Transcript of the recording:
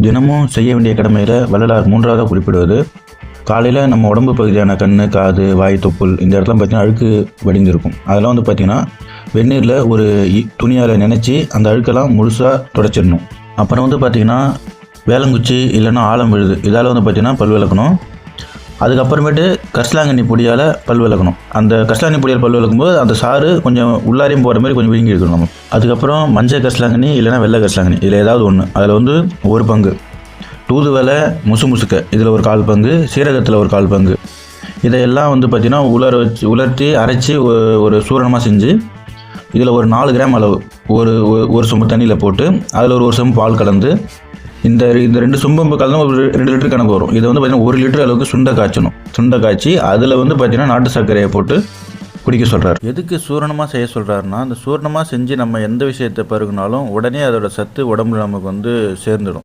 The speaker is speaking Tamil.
தினமும் செய்ய வேண்டிய கடமையில் வள்ளலார் மூன்றாவதாக குறிப்பிடுவது. காலையில் நம்ம உடம்பு பகுதியான கண் காது வாய் தொப்புள் இந்த இடத்துல பார்த்தீங்கன்னா அழுக்கு வடிந்திருக்கும். அதெல்லாம் வந்து பார்த்திங்கன்னா வெந்நீரில் ஒரு இ- துணியால் நினச்சி அந்த அழுக்கெல்லாம் முழுசாக துடைச்சிடணும். அப்புறம் வந்து பார்த்திங்கன்னா வேலங்குச்சி இல்லைன்னா ஆலம் விழுது இதால் வந்து பார்த்திங்கன்னா பல் விளக்கணும். அதுக்கப்புறமேட்டு கரிசலாங்கண்ணி பொடியால் பல் விளக்கணும். அந்த கரிசலாங்கண்ணி பொடியால் பல் விளக்கும்போது அந்த சாறு கொஞ்சம் உள்ளாரையும் போகிற மாதிரி கொஞ்சம் வீங்கி இருக்கணும் நம்ம. அதுக்கப்புறம் மஞ்சள் கரிசலாங்கண்ணி இல்லைன்னா வெள்ளை கரிசலாங்கண்ணி இதில் ஏதாவது ஒன்று அதில் வந்து ஒரு பங்கு. தூதுவளை முசு முசுக்க இதில் ஒரு கால் பங்கு சீரகத்தில் ஒரு கால் பங்கு. இதையெல்லாம் வந்து பார்த்திங்கன்னா உலர வச்சு உலர்த்தி அரைச்சி ஒரு சூரணமாக செஞ்சு இதில் ஒரு நாலு கிராம் அளவு ஒரு ஒரு- ஒரு சொம்பு தண்ணியில் போட்டு அதில் ஒரு ஒரு சொம்பு பால் கலந்து இந்த இந்த ரெண்டு சொம்பு கலந்து ஒரு ரெண்டு லிட்டர் கணக்கு வரும். இதை வந்து பார்த்திங்கன்னா ஒரு லிட்டர் அளவுக்கு சுண்டை காய்ச்சணும். சுண்டை காய்ச்சி அதில் வந்து பார்த்திங்கன்னா நாட்டு சர்க்கரையை போட்டு குடிக்க சொல்கிறார் எதுக்கு சூரணமாக செய்ய சொல்கிறாருன்னா அந்த சூரணமாக செஞ்சு நம்ம எந்த விஷயத்தை பருகினாலும் உடனே அதோட சத்து உடம்புல நமக்கு வந்து சேர்ந்துடும்.